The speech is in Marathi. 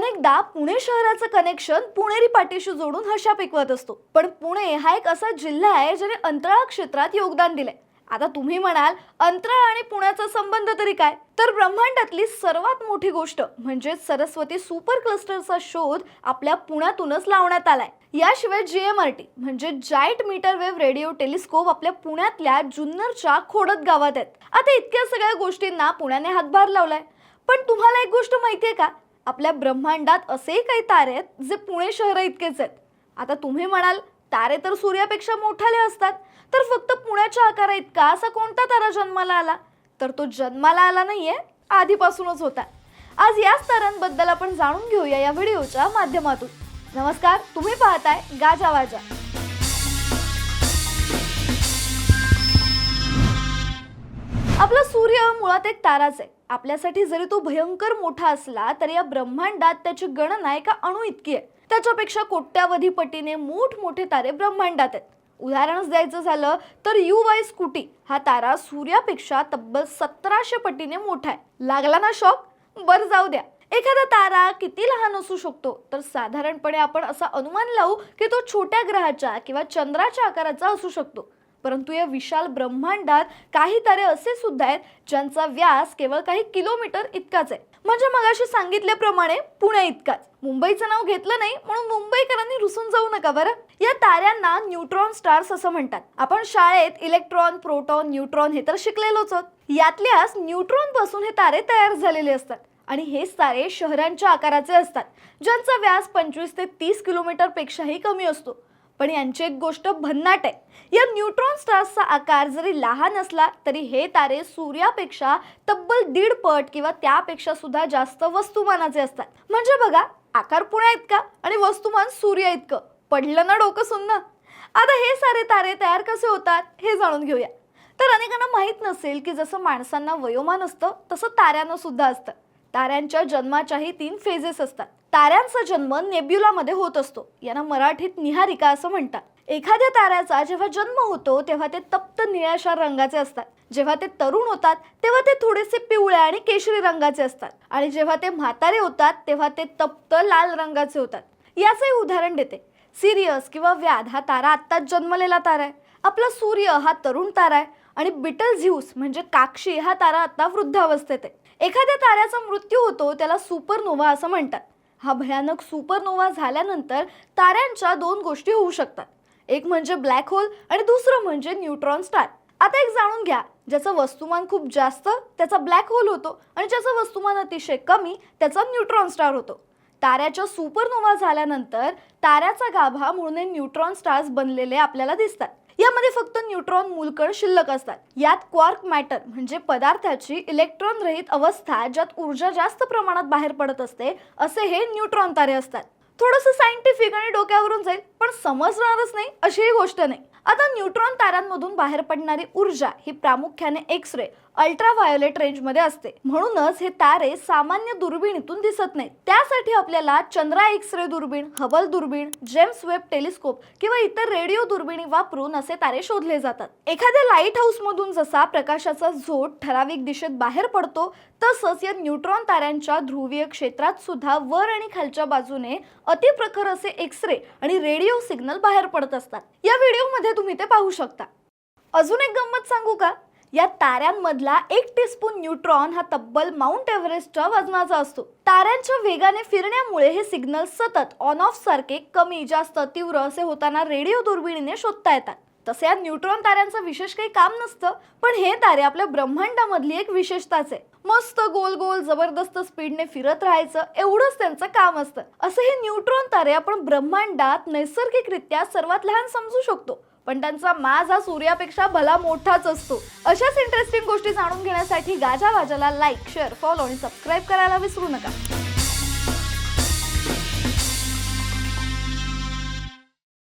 अनेकदा पुणे शहराचं कनेक्शन पुणेरी पाठीशी जोडून हर्षा पिकवत असतो. पण पुणे हा एक असा जिल्हा आहे ज्याने अंतराळ क्षेत्रात योगदान दिलंय. आता तुम्ही म्हणाल अंतराळ आणि पुण्याचा संबंध तरी काय? तर ब्रह्मांडातली सर्वात मोठी गोष्ट म्हणजे सरस्वती सुपर क्लस्टरचा शोध आपल्या पुण्यातूनच लावण्यात आलाय. याशिवाय जीएमआरटी म्हणजे giant metre wave radio telescope आपल्या पुण्यातल्या जुन्नरच्या खोडत गावात आहेत. आता इतक्या सगळ्या गोष्टींना पुण्याने हातभार लावलाय. पण तुम्हाला एक गोष्ट माहितीये का? आपल्या ब्रह्मांडात असेही काही तारे आहेत जे पुणे शहरा इतकेच आहेत. आता तुम्ही म्हणाल तारे तर सूर्यापेक्षा मोठाले असतात तर फक्त पुण्याच्या आकारा इतका असा कोणता तारा जन्माला आला? तर तो जन्माला आला नाहीये आधीपासूनच होता. आज याच ताऱ्यांबद्दल आपण जाणून घेऊया या व्हिडिओच्या माध्यमातून. नमस्कार तुम्ही पाहताय गाजा वाजा. आपला सूर्य मुळात एक ताराच आहे. आपल्यासाठी जरी तो भयंकर मोठा असला तरी या ब्रह्मांडात त्याची गणना एका अणू इतकी आहे. त्याच्यापेक्षा कोट्यावधी पटीने मोठमोठे तारे ब्रह्मांडात आहेत. उदाहरणच द्यायचं झालं तर यू वाय स्कूटी हा तारा सूर्यापेक्षा तब्बल सतराशे पटीने मोठा आहे. लागला ना शॉक? बरं जाऊ द्या. एखादा तारा किती लहान असू शकतो? तर साधारणपणे आपण असा अनुमान लावू की तो छोट्या ग्रहाच्या किंवा चंद्राच्या आकाराचा असू शकतो. परंतु या विशाल ब्रह्मांडात काही तारे असे सुद्धा आहेत ज्यांचा व्यास केवळ काही किलोमीटर इतकाच आहे. म्हणजे मगाशी सांगितल्याप्रमाणे पुणे इतकाच. मुंबईचं नाव घेतलं नाही म्हणून मुंबईकरांनी रुसून जाऊ नका बरं. या ताऱ्यांना न्यूट्रॉन स्टार्स असं म्हणतात. आपण शाळेत इलेक्ट्रॉन प्रोटॉन न्यूट्रॉन हे तर शिकलेलोच आहोत. यातल्याच न्यूट्रॉनपासून हे तारे तयार झालेले असतात. आणि हेच तारे शहरांच्या आकाराचे असतात ज्यांचा व्यास पंचवीस ते तीस किलोमीटर पेक्षाही कमी असतो. पण यांची एक गोष्ट भन्नाट आहे. या न्यूट्रॉन स्टार्सचा आकार जरी लहान असला तरी हे तारे सूर्यापेक्षा तब्बल दीड पट किंवा त्यापेक्षा सुद्धा जास्त वस्तुमानाचे असतात. म्हणजे बघा आकार पुण्या इतका आणि वस्तुमान सूर्य इतकं. पडलं ना डोकं सुन्न. आता हे सारे तारे तयार कसे होतात हे जाणून घेऊया. तर अनेकांना माहीत नसेल की जसं माणसांना वयोमान असतं तसं ताऱ्यांना सुद्धा असतं. ताऱ्यांच्या जन्माच्याही तीन फेजेस असतात. ताऱ्यांचा जन्म नेब्युलामध्ये होत असतो. यांना मराठीत निहारिका असं म्हणतात. एखाद्या ताऱ्याचा जेव्हा जन्म होतो तेव्हा ते तप्त निळ्याशार रंगाचे असतात. जेव्हा ते तरुण होतात तेव्हा ते थोडेसे पिवळ्या आणि केशरी रंगाचे असतात. आणि जेव्हा ते म्हातारे होतात तेव्हा ते तप्त लाल रंगाचे होतात. याचंही उदाहरण देते. सिरियस किंवा व्याध हा तारा आत्ताच जन्मलेला तारा आहे. आपला सूर्य हा तरुण तारा आहे. आणि बिटल झ्यूस म्हणजे काक्षी हा तारा आता वृद्धावस्थेत आहे. एखाद्या ताऱ्याचा मृत्यू होतो त्याला सुपरनोव्हा असं म्हणतात. हा भयानक सुपरनोव्हा झाल्यानंतर ताऱ्यांच्या दोन गोष्टी होऊ शकतात. एक म्हणजे ब्लॅक होल आणि दुसरं म्हणजे न्यूट्रॉन स्टार. आता एक जाणून घ्या ज्याचं वस्तुमान खूप जास्त त्याचा ब्लॅक होल होतो आणि ज्याचं वस्तुमान अतिशय कमी त्याचा न्यूट्रॉन स्टार होतो. ताऱ्याच्या सुपरनोव्हा झाल्यानंतर ताऱ्याचा गाभा म्हणून न्यूट्रॉन स्टार्स बनलेले आपल्याला दिसतात. यामध्ये फक्त न्यूट्रॉन मूलकण शिल्लक असतात. यात क्वार्क मॅटर म्हणजे पदार्थाची इलेक्ट्रॉन रहित अवस्था ज्यात ऊर्जा जास्त प्रमाणात बाहेर पडत असते असे हे न्यूट्रॉन तारे असतात. थोडंसं सायंटिफिक आणि डोक्यावरून जाईल पण समजणारच नाही अशी ही गोष्ट नाही. आता न्यूट्रॉन ताऱ्यांमधून बाहेर पडणारी ऊर्जा ही प्रामुख्याने एक्स रे अल्ट्राव्हायोलेट रेंजमध्ये असते. म्हणूनच हे तारे सामान्य दुर्बिणीतून दिसत नाहीत. त्यासाठी आपल्याला चंद्रा एक्स रे दुर्बीण हबल दुर्बीण जेम्स वेब टेलिस्कोप किंवा इतर रेडिओ दुर्बिणी वापरून असे तारे शोधले जातात. एखाद्या लाइट हाऊस मधून जसा प्रकाशाचा झोट ठराविक दिशेत बाहेर पडतो तसंच या न्यूट्रॉन ताऱ्यांच्या ध्रुवीय क्षेत्रात सुद्धा वर आणि खालच्या बाजूने अतिप्रखर असे एक्स रे आणि रेडिओ सिग्नल बाहेर पडत असतात. या व्हिडिओमध्ये तुम्ही ते पाहू शकता. अजून एक गंमत सांगू का? या ताऱ्यांमधला एक टीस्पून न्यूट्रॉन हा तब्बल माउंट एव्हरेस्टच्या वजनाचा असतो. ताऱ्यांच्या वेगाने फिरण्यामुळे हे सिग्नल सतत ऑन ऑफ सारखे कमी जास्त तीव्र असे होताना रेडिओ दुर्बिणीने शोधता येतात. तसे या न्यूट्रॉन ताऱ्यांचं विशेष काही काम नसतं पण हे तारे आपल्या ब्रह्मांडामधली एक विशेषताच आहे. मस्त गोल गोल जबरदस्त स्पीडने फिरत राहायचं एवढंच त्यांचं काम असतं. असे हे न्यूट्रॉन तारे आपण ब्रह्मांडात नैसर्गिकरित्या सर्वात लहान समजू शकतो. पण त्यांचा माज हा सूर्यापेक्षा भला मोठाच असतो. अशाच इंटरेस्टिंग गोष्टी जाणून घेण्यासाठी गाजा भाजाला लाईक शेअर फॉलो आणि सबस्क्राईब करायला विसरू नका.